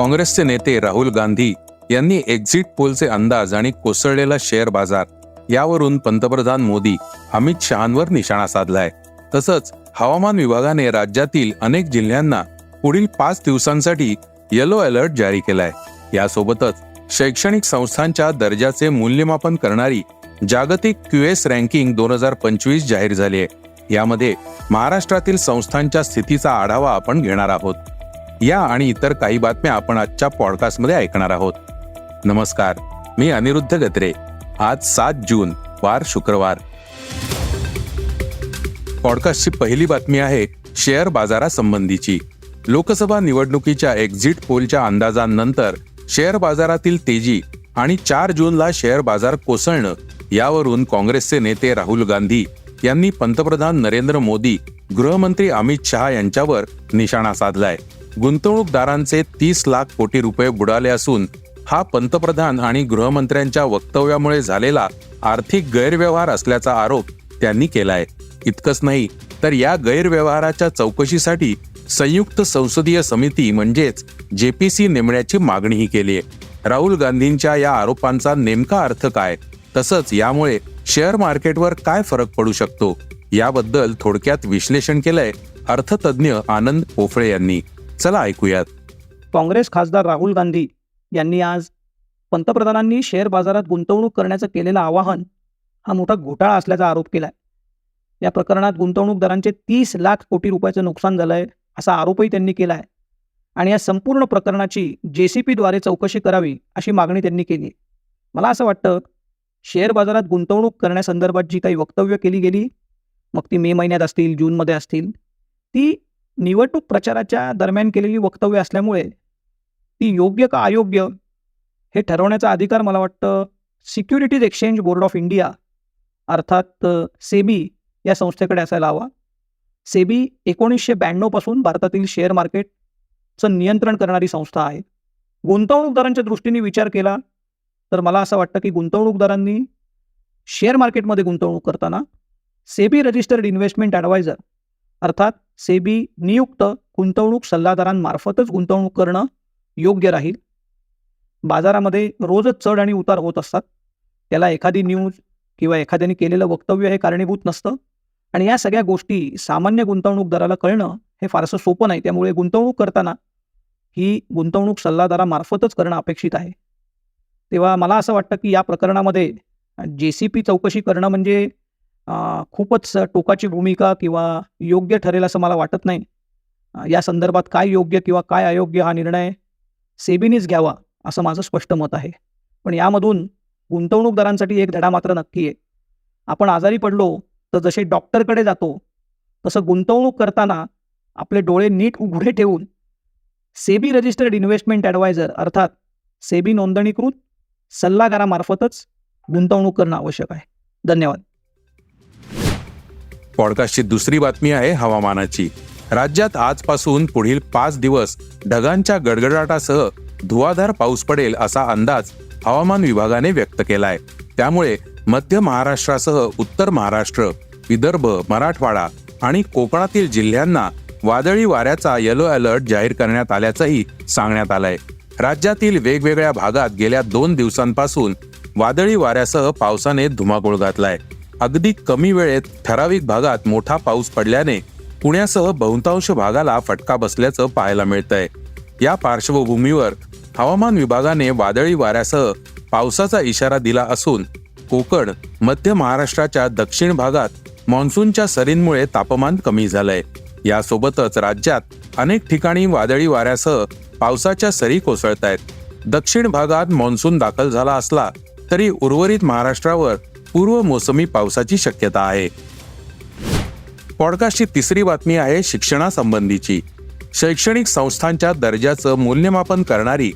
काँग्रेसचे नेते राहुल गांधी यांनी एक्झिट पोलचे अंदाज आणि कोसळलेला शेअर बाजार यावरून पंतप्रधान मोदी अमित शहांवर निशाणा साधलाय. तसंच हवामान विभागाने राज्यातील अनेक जिल्ह्यांना पुढील पाच दिवसांसाठी येलो अलर्ट जारी केलाय. यासोबतच शैक्षणिक संस्थांच्या दर्जाचे मूल्यमापन करणारी जागतिक क्यूएस रँकिंग दोन हजार पंचवीस जाहीर झाली आहे. यामध्ये महाराष्ट्रातील संस्थांच्या स्थितीचा आढावा आपण घेणार आहोत. या आणि इतर काही बातम्या आपण आजच्या पॉडकास्टमध्ये ऐकणार आहोत. नमस्कार मी अनिरुद्ध गत्रे. आज सात जून वार शुक्रवार. पॉडकास्टची पहिली बातमी आहे शेअर बाजारासंबंधीची. लोकसभा निवडणुकीच्या एक्झिट पोलच्या अंदाजांनंतर शेअर बाजारातील तेजी आणि चार जूनला शेअर बाजार कोसळणं यावरून काँग्रेसचे नेते राहुल गांधी यांनी पंतप्रधान नरेंद्र मोदी गृहमंत्री अमित शहा यांच्यावर निशाणा साधलाय. गुंतवणूकदारांचे तीस लाख कोटी रुपये बुडाले असून हा पंतप्रधान आणि गृहमंत्र्यांच्या वक्तव्यामुळे झालेला आर्थिक गैरव्यवहार असल्याचा आरोप त्यांनी केलाय. इतकंच नाही तर या गैरव्यवहाराच्या चौकशीसाठी संयुक्त संसदीय समिती म्हणजेच जेपीसी नेमण्याची मागणीही केली आहे. राहुल गांधींच्या या आरोपांचा नेमका अर्थ काय? तसंच यामुळे शेअर मार्केटवर काय फरक पडू शकतो? याबद्दल थोडक्यात विश्लेषण केलंय अर्थतज्ञ आनंद पोफळे यांनी. चला ऐकूयात. काँग्रेस खासदार राहुल गांधी यांनी आज पंतप्रधानांनी शेअर बाजारात गुंतवणूक करण्याचं केलेलं आवाहन हा मोठा घोटाळा असल्याचा आरोप केलाय. या प्रकरणात गुंतवणूकदारांचे तीस लाख कोटी रुपयाचं नुकसान झालंय असा आरोपही त्यांनी केला आहे आणि या संपूर्ण प्रकरणाची जे सी पीद्वारे चौकशी करावी अशी मागणी त्यांनी केली. मला असं वाटतं शेअर बाजारात गुंतवणूक करण्यासंदर्भात जी काही वक्तव्य केली गेली मग ती मे महिन्यात असतील जूनमध्ये असतील ती निवडणूक प्रचाराच्या दरम्यान केलेली वक्तव्य असल्यामुळे ती योग्य का अयोग्य हे ठरवण्याचा अधिकार मला वाटतं securities exchange board of India अर्थात सेबी या संस्थेकडे असायला हवा. सेबी एकोणीसशे ब्याण्णवपासून भारतातील शेअर मार्केटचं नियंत्रण करणारी संस्था आहे. गुंतवणूकदारांच्या दृष्टीने विचार केला तर मला असं वाटतं की गुंतवणूकदारांनी शेअर मार्केटमध्ये गुंतवणूक करताना सेबी रजिस्टर्ड इन्व्हेस्टमेंट ॲडवायझर अर्थात सेबी नियुक्त गुंतवणूक सल्लागारांमार्फतच गुंतवणूक करणं योग्य राहील. बाजारामध्ये रोजच चढ आणि उतार होत असतात. त्याला एखादी न्यूज किंवा एखाद्याने केलेलं वक्तव्य हे कारणीभूत नसतं. आणि या सगळ्या गोष्टी सामान्य गुंतवणूकदाराला कळणं हे फारसं सोपं नाही. त्यामुळे गुंतवणूक करताना ही गुंतवणूक सल्लागारामार्फतच करणं अपेक्षित आहे. तेव्हा मला असं वाटतं की या प्रकरणामध्ये जे सी पी चौकशी करणं म्हणजे खूपच टोकाची भूमिका किंवा योग्य ठरेल असं मला वाटत नाही. या संदर्भात काय योग्य किंवा काय अयोग्य हा निर्णय सेबीनीच घ्यावा असं माझं स्पष्ट मत आहे. पण यामधून गुंतवणूकदारांसाठी एक धडा मात्र नक्की आहे. आपण आजारी पडलो तर जसे डॉक्टरकडे जातो तसं गुंतवणूक करताना आपले डोळे नीट उघडे ठेवून सेबी रजिस्टर्ड इन्व्हेस्टमेंट ॲडवायझर अर्थात सेबी नोंदणीकृत सल्लागारामार्फतच गुंतवणूक करणं आवश्यक आहे. धन्यवाद. पॉडकास्टची दुसरी बातमी आहे हवामानाची. राज्यात आजपासून पुढील पाच दिवस ढगांच्या गडगडाटासह धुवाधार पाऊस पडेल असा अंदाज हवामान विभागाने व्यक्त केलाय. त्यामुळे मध्य महाराष्ट्रासह उत्तर महाराष्ट्र विदर्भ मराठवाडा आणि कोकणातील जिल्ह्यांना वादळी वाऱ्याचा येलो अलर्ट जाहीर करण्यात आल्याचंही सांगण्यात आलंय. राज्यातील वेगवेगळ्या भागात गेल्या दोन दिवसांपासून वादळी वाऱ्यासह पावसाने धुमाकूळ घातलाय. अगदी कमी वेळेत ठराविक भागात मोठा पाऊस पडल्याने पुण्यासह बहुतांश भागाला फटका बसल्याचं पाहायला मिळतंय. या पार्श्वभूमीवर हवामान विभागाने वादळी वाऱ्यासह पावसाचा इशारा दिला असून कोकण मध्य महाराष्ट्राच्या दक्षिण भागात मान्सूनच्या सरींमुळे तापमान कमी झालंय. यासोबतच राज्यात अनेक ठिकाणी वादळी वाऱ्यासह पावसाच्या सरी कोसळत आहेत दक्षिण भागात मान्सून दाखल झाला असला तरी उर्वरित महाराष्ट्रावर पूर्व मोसमी पावसाची शक्यता आहे. पॉडकास्टची तिसरी बातमी आहे शिक्षणासंबंधीची. शैक्षणिक संस्थांच्या दर्जाचं मूल्यमापन करणारी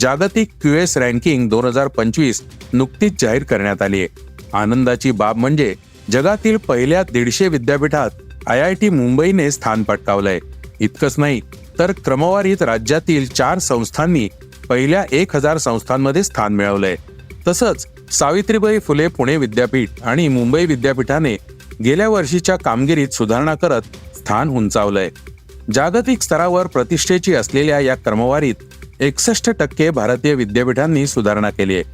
जागतिक क्यूएस रँकिंग दोन हजार पंचवीस नुकतीच जाहीर करण्यात आली आहे आनंदाची बाब म्हणजे जगातील पहिल्या दीडशे विद्यापीठात आय आय टी मुंबईने स्थान पटकावलंय. इतकंच नाही तर क्रमवारीत राज्यातील चार संस्थांनी पहिल्या एक हजार संस्थांमध्ये स्थान मिळवलंय. तसंच सावित्रीबाई फुले पुणे विद्यापीठ आणि मुंबई विद्यापीठाने गेल्या वर्षीच्या कामगिरीत सुधारणा करत स्थान उंचावलंय. जागतिक स्तरावर प्रतिष्ठेची असलेल्या या क्रमवारीत एकसष्ट टक्के भारतीय विद्यापीठांनी सुधारणा केली आहे.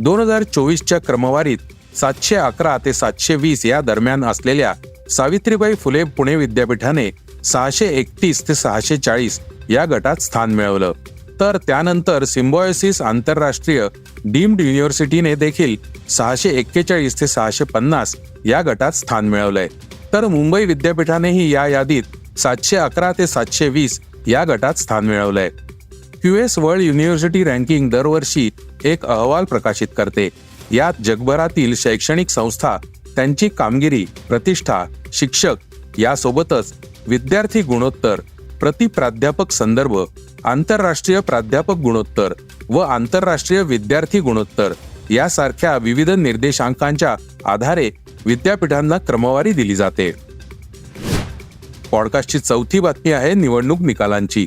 दोन हजार चोवीसच्या क्रमवारीत सातशे अकरा ते सातशे वीस या दरम्यान असलेल्या सावित्रीबाई फुले पुणे विद्यापीठाने सहाशे एकतीस ते सहाशे चाळीस या गटात स्थान मिळवलं. तर त्यानंतर सिम्बॉयसिस आंतरराष्ट्रीय डीम्ड युनिव्हर्सिटीने देखील सहाशे एक्केचाळीस ते सहाशे पन्नास या गटात स्थान मिळवलंय. तर मुंबई विद्यापीठानेही या यादीत सातशे अकरा ते सातशे वीस या गटात स्थान मिळवलंय. क्यूएस वर्ल्ड युनिव्हर्सिटी रँकिंग दरवर्षी एक अहवाल प्रकाशित करते. यात जगभरातील शैक्षणिक संस्था त्यांची कामगिरी प्रतिष्ठा शिक्षक यासोबतच विद्यार्थी गुणोत्तर प्रति प्राध्यापक संदर्भ आंतरराष्ट्रीय प्राध्यापक गुणोत्तर व आंतरराष्ट्रीय विद्यार्थी गुणोत्तर यासारख्या विविध निर्देशांकांच्या आधारे विद्यापीठांना क्रमवारी दिली जाते. पॉडकास्टची चौथी बातमी आहे निवडणूक निकालांची.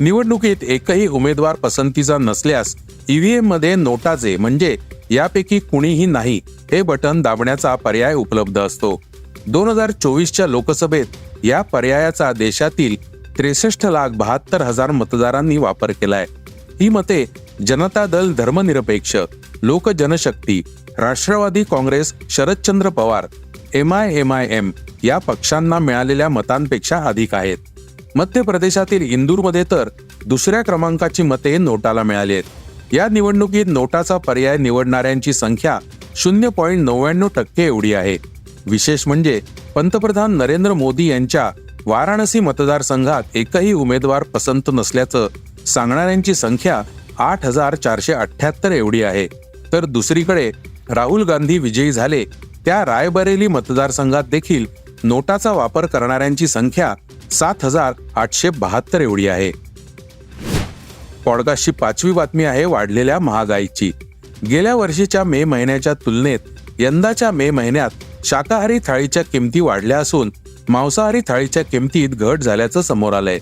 निवडणुकीत एकही उमेदवार पसंतीचा नसल्यास ईव्हीएममध्ये नोटाचे म्हणजे यापैकी कुणीही नाही हे बटन दाबण्याचा पर्याय उपलब्ध असतो. दोन हजार चोवीसच्या लोकसभेत या पर्यायाचा देशातील त्रेसष्ट लाख बहात्तर हजार मतदारांनी वापर केलाय. ही मते जनता दल धर्मनिरपेक्ष Lok Janshakti Rashtrawadi Congress Sharadchandra Pawar M I M I M या पक्षांना मिळालेल्या मतांपेक्षा अधिक आहेत. मध्य प्रदेशातील इंदूरमध्ये तर दुसऱ्या क्रमांकाची मते नोटाला मिळाली आहेत. या निवडणुकीत नोटाचा पर्याय निवडणाऱ्यांची संख्या शून्य पॉईंट नव्याण्णव टक्के एवढी आहे. विशेष म्हणजे पंतप्रधान नरेंद्र मोदी यांच्या वाराणसी मतदारसंघात एकही उमेदवार पसंत नसल्याचं सांगणाऱ्यांची संख्या आठ हजार चारशे अठ्याहत्तर एवढी आहे. तर दुसरीकडे राहुल गांधी विजयी झाले त्या रायबरेली मतदारसंघात देखील नोटाचा वापर करणाऱ्यांची संख्या सात हजार आठशे बहात्तर एवढी आहे. पॉडकास्टची पाचवी बातमी आहे वाढलेल्या महागाईची. गेल्या वर्षीच्या मे महिन्याच्या तुलनेत यंदाच्या मे महिन्यात शाकाहारी थाळीच्या किमती वाढल्या असून मांसाहारी थाळीच्या किमतीत घट झाल्याचं समोर आलंय.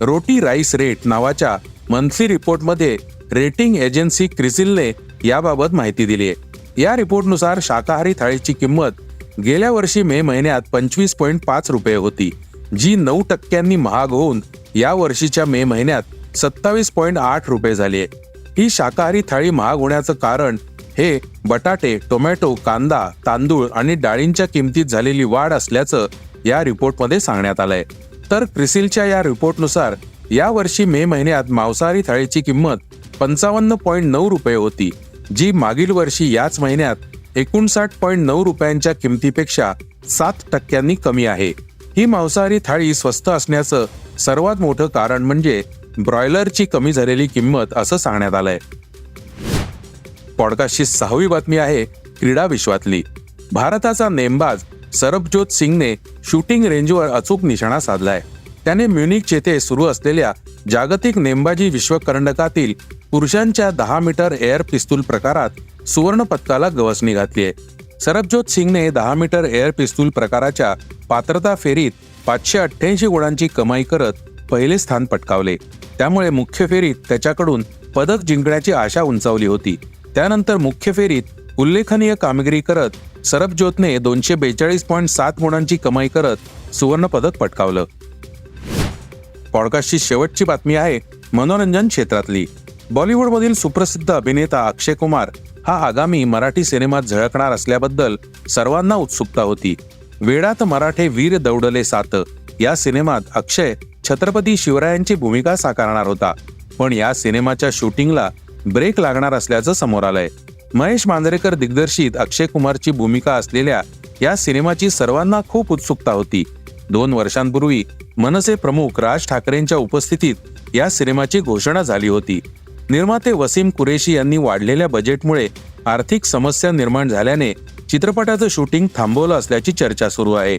रोटी राईस रेट नावाच्या मंथली रिपोर्टमध्ये रेटिंग एजन्सी क्रिसिलने याबाबत माहिती दिली आहे. या रिपोर्टनुसार शाकाहारी थाळीची किंमत गेल्या वर्षी मे महिन्यात पंचवीस पॉईंट पाच रुपये होती जी नऊ टक्क्यांनी महाग होऊन या वर्षीच्या मे महिन्यात सत्तावीस पॉईंट आठ रुपये झाली आहे. ही शाकाहारी थाळी महाग होण्याचं कारण हे बटाटे टोमॅटो कांदा तांदूळ आणि डाळींच्या किमतीत झालेली वाढ असल्याचं या रिपोर्टमध्ये सांगण्यात आलंय. तर क्रिसिलच्या या रिपोर्टनुसार या वर्षी मे महिन्यात मांसाहारी थाळीची किंमत पंचावन्न पॉईंट नऊ रुपये होती जी मागील वर्षी याच महिन्यात एकोणसाठ पॉईंट नऊ रुपयांच्या किमतीपेक्षा सात टक्क्यांनी कमी आहे. ही मांसाहारी थाळी स्वस्त असण्याचं सर्वात मोठं कारण म्हणजे ब्रॉयलरची कमी झालेली किंमत असं सांगण्यात आलंय. पॉडकास्टची सहावी बातमी आहे क्रीडा विश्वातली. भारताचा नेमबाज सरबजोत सिंगने शूटिंग रेंजवर अचूक निशाणा साधलाय. त्याने म्युनिक येथे सुरू असलेल्या जागतिक नेमबाजी विश्वकरंडकातील पुरुषांच्या दहा मीटर एअर पिस्तूल प्रकारात सुवर्ण पदकाला गवसणी घातली आहे सरबजोत सिंगने दहा मीटर एअर पिस्तूल प्रकाराच्या पात्रता फेरीत पाचशे अठ्ठ्याऐंशी गुणांची कमाई करत पहिले स्थान पटकावले. त्यामुळे मुख्य फेरीत त्याच्याकडून पदक जिंकण्याची आशा उंचावली होती. त्यानंतर मुख्य फेरीत उल्लेखनीय कामगिरी करत सरबजोतने दोनशे बेचाळीस पॉईंट सात गुणांची कमाई करत सुवर्ण पदक पटकावलं. पॉडकास्टची शेवटची बातमी आहे मनोरंजन क्षेत्रातली. बॉलिवूडमधील सुप्रसिद्ध अभिनेता अक्षय कुमार हा आगामी मराठी सिनेमात झळकणार असल्याबद्दल सर्वांना उत्सुकता होती. वेळात मराठे वीर दौडले सात. या सिनेमात अक्षय छत्रपती शिवरायांची भूमिका साकारणार होता. पण या सिनेमाच्या शूटिंगला ब्रेक लागणार असल्याचं समोर आलंय. महेश मांजरेकर दिग्दर्शित अक्षय कुमारची भूमिका असलेल्या या सिनेमाची सर्वांना खूप उत्सुकता होती. दोन वर्षांपूर्वी मनसे प्रमुख राज ठाकरेंच्या उपस्थितीत या सिनेमाची घोषणा झाली होती. निर्माते वसीम कुरेशी यांनी वाढलेल्या बजेटमुळे आर्थिक समस्या निर्माण झाल्याने चित्रपटाचं शूटिंग थांबवलं असल्याची चर्चा सुरू आहे.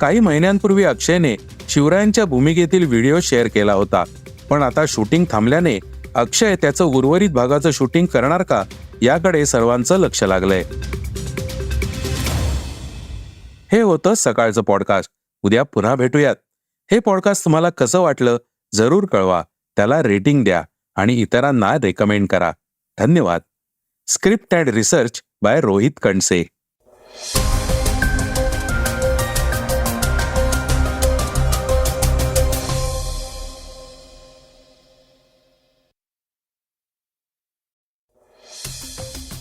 काही महिन्यांपूर्वी अक्षयने शिवरायांच्या भूमिकेतील व्हिडिओ शेअर केला होता. पण आता शूटिंग थांबल्याने अक्षय त्याचं उर्वरित भागाचं शूटिंग करणार का याकडे सर्वांचं लक्ष लागलंय. हे होतं सकाळचं पॉडकास्ट. उद्या पुन्हा भेटूयात. हे पॉडकास्ट तुम्हाला कसं वाटलं जरूर कळवा. त्याला रेटिंग द्या आणि इतरांना रेकमेंड करा. धन्यवाद. Script and research by Rohit Kanse.